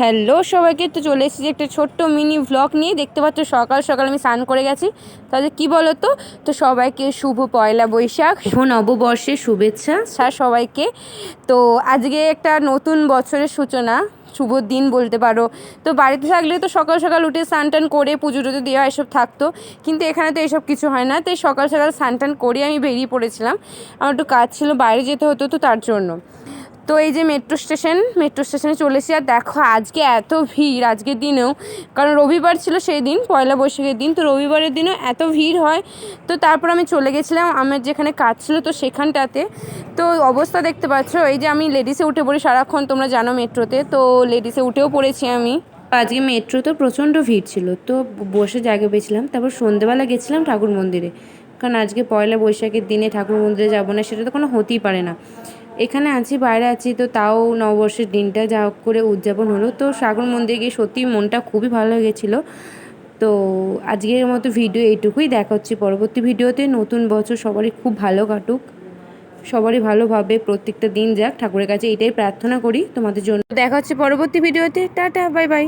Hello সবাইকে, তো চলে এসেছি একটা ছোট্ট মিনি ভ্লগ নিয়ে। দেখতে পাচ্ছ সকাল সকাল আমি স্নান করে গেছি। তাহলে কি বলো তো তো সবাইকে শুভ পয়লা বৈশাখ, শুভ নববর্ষের শুভেচ্ছা স্যার সবাইকে। তো আজকে একটা নতুন বছরের সূচনা, শুভ দিন বলতে পারো। তো বাড়িতে থাকলে তো সকাল সকাল উঠে স্নান টান করে পুজো টুজো দেওয়া এসব থাকতো, কিন্তু এখানে তো এসব কিছু হয় না। তাই সকাল সকাল স্নান টান করে আমি বেরিয়ে পড়েছিলাম। আমার একটু কাজ ছিল, বাইরে যেতে হতো তো তার জন্য। তো এই যে মেট্রো স্টেশন মেট্রো স্টেশনে চলেছি আর দেখো, আজকে এত ভিড়, আজকের দিনেও। কারণ রবিবার ছিল সেই দিন, পয়লা বৈশাখের দিন। তো রবিবারের দিনও এত ভিড় হয়। তো তারপর আমি চলে গেছিলাম আমার যেখানে কাজ ছিল, তো সেখানটাতে। তো অবস্থা দেখতে পাচ্ছ, এই যে আমি লেডিসে উঠে পড়ি সারাক্ষণ, তোমরা জানো মেট্রোতে তো লেডিসে উঠেও পড়েছি আমি। আজকে মেট্রো তো প্রচণ্ড ভিড় ছিল। তো বসে জায়গা পেয়েছিলাম। তারপর সন্ধেবেলা গেছিলাম ঠাকুর মন্দিরে। কারণ আজকে পয়লা বৈশাখের দিনে ঠাকুর মন্দিরে যাব না, সেটা তো কোনো হতেই পারে না। এখানে আছি, বাইরে আছি, তো তাও নববর্ষের দিনটা যা করে উদযাপন হলো। তো সাগর মন্দিরে গিয়ে সত্যি মনটা খুবই ভালো লেগেছিলো। তো আজকের মতো ভিডিও এইটুকুই। দেখা হচ্ছে পরবর্তী ভিডিওতে। নতুন বছর সবারই খুব ভালো কাটুক। সবারই ভালোভাবে প্রত্যেকটা দিন যাক। ঠাকুরের কাছে এটাই প্রার্থনা করি তোমাদের জন্য। দেখা হচ্ছে পরবর্তী ভিডিওতে। Tata, bye bye.